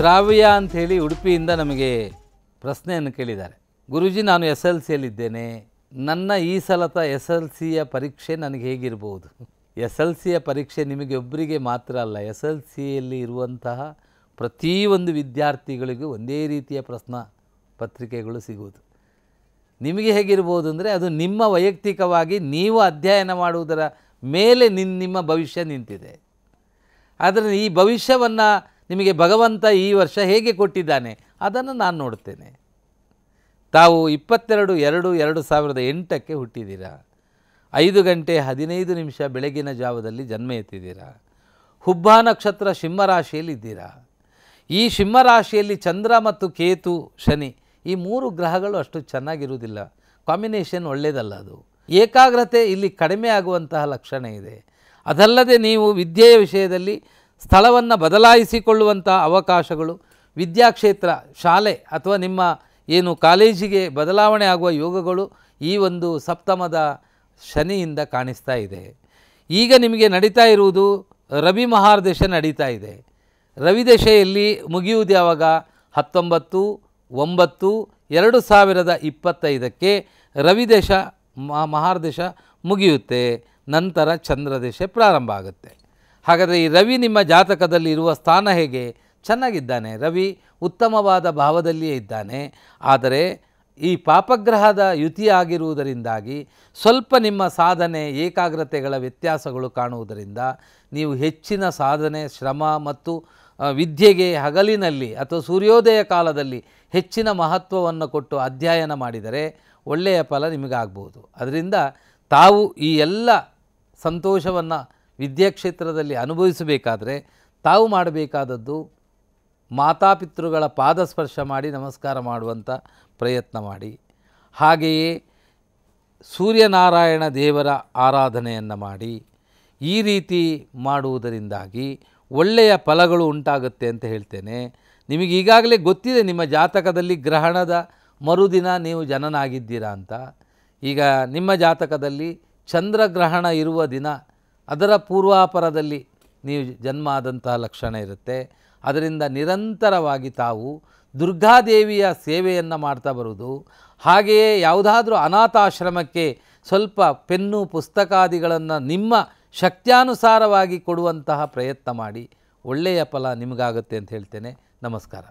ಶ್ರಾವ್ಯ ಅಂಥೇಳಿ ಉಡುಪಿಯಿಂದ ನಮಗೆ ಪ್ರಶ್ನೆಯನ್ನು ಕೇಳಿದ್ದಾರೆ. ಗುರುಜಿ, ನಾನು ಎಸ್ ಎಲ್ ಸಿಯಲ್ಲಿದ್ದೇನೆ. ನನ್ನ ಈ ಸಲದ ಎಸ್ ಎಲ್ ಸಿಯ ಪರೀಕ್ಷೆ ನನಗೆ ಹೇಗಿರ್ಬೋದು? ಎಸ್ ಎಲ್ ಸಿಯ ಪರೀಕ್ಷೆ ನಿಮಗೆ ಒಬ್ಬರಿಗೆ ಮಾತ್ರ ಅಲ್ಲ, ಎಸ್ ಎಲ್ ಸಿಯಲ್ಲಿ ಇರುವಂತಹ ಪ್ರತಿಯೊಂದು ವಿದ್ಯಾರ್ಥಿಗಳಿಗೂ ಒಂದೇ ರೀತಿಯ ಪ್ರಶ್ನ ಪತ್ರಿಕೆಗಳು ಸಿಗುವುದು. ನಿಮಗೆ ಹೇಗಿರ್ಬೋದು ಅಂದರೆ ಅದು ನಿಮ್ಮ ವೈಯಕ್ತಿಕವಾಗಿ ನೀವು ಅಧ್ಯಯನ ಮಾಡುವುದರ ಮೇಲೆ ನಿನ್ನ ನಿಮ್ಮ ಭವಿಷ್ಯ ನಿಂತಿದೆ. ಆದರೆ ಈ ಭವಿಷ್ಯವನ್ನು ನಿಮಗೆ ಭಗವಂತ ಈ ವರ್ಷ ಹೇಗೆ ಕೊಟ್ಟಿದ್ದಾನೆ? ಅದನ್ನು ನಾನು ನೋಡ್ತೇನೆ ತಾವು ಇಪ್ಪತ್ತೆರಡು ಎರಡು ಎರಡು ಸಾವಿರದ ಎಂಟಕ್ಕೆ ಹುಟ್ಟಿದ್ದೀರಾ? ಐದು ಗಂಟೆ ಹದಿನೈದು ನಿಮಿಷ ಬೆಳಗಿನ ಜಾವದಲ್ಲಿ ಜನ್ಮ ಎತ್ತಿದ್ದೀರಾ? ಹುಬ್ಬ ನಕ್ಷತ್ರ ಸಿಂಹರಾಶಿಯಲ್ಲಿ ಇದ್ದೀರಾ? ಈ ಸಿಂಹರಾಶಿಯಲ್ಲಿ ಚಂದ್ರ ಮತ್ತು ಕೇತು, ಶನಿ ಈ ಮೂರು ಗ್ರಹಗಳು ಅಷ್ಟು ಚೆನ್ನಾಗಿರುವುದಿಲ್ಲ. ಕಾಂಬಿನೇಷನ್ ಒಳ್ಳೆಯದಲ್ಲ ಅದು. ಏಕಾಗ್ರತೆ ಇಲ್ಲಿ ಕಡಿಮೆ ಆಗುವಂತಹ ಲಕ್ಷಣ ಇದೆ. ಅದಲ್ಲದೆ ನೀವು ವಿದ್ಯೆಯ ವಿಷಯದಲ್ಲಿ ಸ್ಥಳವನ್ನು ಬದಲಾಯಿಸಿಕೊಳ್ಳುವಂಥ ಅವಕಾಶಗಳು, ವಿದ್ಯಾಕ್ಷೇತ್ರ, ಶಾಲೆ ಅಥವಾ ನಿಮ್ಮ ಏನು ಕಾಲೇಜಿಗೆ ಬದಲಾವಣೆ ಆಗುವ ಯೋಗಗಳು ಈ ಒಂದು ಸಪ್ತಮದ ಶನಿಯಿಂದ ಕಾಣಿಸ್ತಾ ಇದೆ. ಈಗ ನಿಮಗೆ ನಡೀತಾ ಇರುವುದು ರವಿ ಮಹಾರ್ದೆಶೆ ನಡೀತಾ ಇದೆ. ರವಿ ದಶೆಯಲ್ಲಿ ಮುಗಿಯುವುದು ಯಾವಾಗ? ಹತ್ತೊಂಬತ್ತು, ಒಂಬತ್ತು, ಎರಡು ಸಾವಿರದ ಇಪ್ಪತ್ತೈದಕ್ಕೆ ರವಿದೇಶ ಮಹಾರ್ದಶ ಮುಗಿಯುತ್ತೆ. ನಂತರ ಚಂದ್ರದೇಶ ಪ್ರಾರಂಭ ಆಗುತ್ತೆ. ಹಾಗಾದರೆ ಈ ರವಿ ನಿಮ್ಮ ಜಾತಕದಲ್ಲಿ ಇರುವ ಸ್ಥಾನ ಹೇಗೆ? ಚೆನ್ನಾಗಿದ್ದಾನೆ. ರವಿ ಉತ್ತಮವಾದ ಭಾವದಲ್ಲಿಯೇ ಇದ್ದಾನೆ. ಆದರೆ ಈ ಪಾಪಗ್ರಹದ ಯುತಿಯಾಗಿರುವುದರಿಂದಾಗಿ ಸ್ವಲ್ಪ ನಿಮ್ಮ ಸಾಧನೆ, ಏಕಾಗ್ರತೆಗಳ ವ್ಯತ್ಯಾಸಗಳು ಕಾಣುವುದರಿಂದ ನೀವು ಹೆಚ್ಚಿನ ಸಾಧನೆ, ಶ್ರಮ ಮತ್ತು ವಿದ್ಯೆಗೆ ಹಗಲಿನಲ್ಲಿ ಅಥವಾ ಸೂರ್ಯೋದಯ ಕಾಲದಲ್ಲಿ ಹೆಚ್ಚಿನ ಮಹತ್ವವನ್ನು ಕೊಟ್ಟು ಅಧ್ಯಯನ ಮಾಡಿದರೆ ಒಳ್ಳೆಯ ಫಲ ನಿಮಗಾಗ್ಬೋದು. ಅದರಿಂದ ತಾವು ಈ ಎಲ್ಲ ಸಂತೋಷವನ್ನು ವಿದ್ಯಾಕ್ಷೇತ್ರದಲ್ಲಿ ಅನುಭವಿಸಬೇಕಾದರೆ ತಾವು ಮಾಡಬೇಕಾದದ್ದು ಮಾತಾಪಿತೃಗಳ ಪಾದಸ್ಪರ್ಶ ಮಾಡಿ ನಮಸ್ಕಾರ ಮಾಡುವಂಥ ಪ್ರಯತ್ನ ಮಾಡಿ. ಹಾಗೆಯೇ ಸೂರ್ಯನಾರಾಯಣ ದೇವರ ಆರಾಧನೆಯನ್ನು ಮಾಡಿ. ಈ ರೀತಿ ಮಾಡುವುದರಿಂದಾಗಿ ಒಳ್ಳೆಯ ಫಲಗಳು ಉಂಟಾಗುತ್ತೆ ಅಂತ ಹೇಳ್ತೇನೆ. ನಿಮಗೆ ಈಗಾಗಲೇ ಗೊತ್ತಿದೆ ನಿಮ್ಮ ಜಾತಕದಲ್ಲಿ ಗ್ರಹಣದ ಮರುದಿನ ನೀವು ಜನನಾಗಿದ್ದೀರಾ ಅಂತ. ಈಗ ನಿಮ್ಮ ಜಾತಕದಲ್ಲಿ ಚಂದ್ರಗ್ರಹಣ ಇರುವ ದಿನ ಅದರ ಪೂರ್ವಾಪರದಲ್ಲಿ ನೀವು ಜನ್ಮ ಆದಂತಹ ಲಕ್ಷಣ ಇರುತ್ತೆ. ಅದರಿಂದ ನಿರಂತರವಾಗಿ ತಾವು ದುರ್ಗಾದೇವಿಯ ಸೇವೆಯನ್ನು ಮಾಡ್ತಾ ಬರುವುದು. ಹಾಗೆಯೇ ಯಾವುದಾದ್ರೂ ಅನಾಥಾಶ್ರಮಕ್ಕೆ ಸ್ವಲ್ಪ ಪೆನ್ನು, ಪುಸ್ತಕಾದಿಗಳನ್ನು ನಿಮ್ಮ ಶಕ್ತ್ಯಾನುಸಾರವಾಗಿ ಕೊಡುವಂತಹ ಪ್ರಯತ್ನ ಮಾಡಿ. ಒಳ್ಳೆಯ ಫಲ ನಿಮಗಾಗುತ್ತೆ ಅಂತ ಹೇಳ್ತೇನೆ. ನಮಸ್ಕಾರ.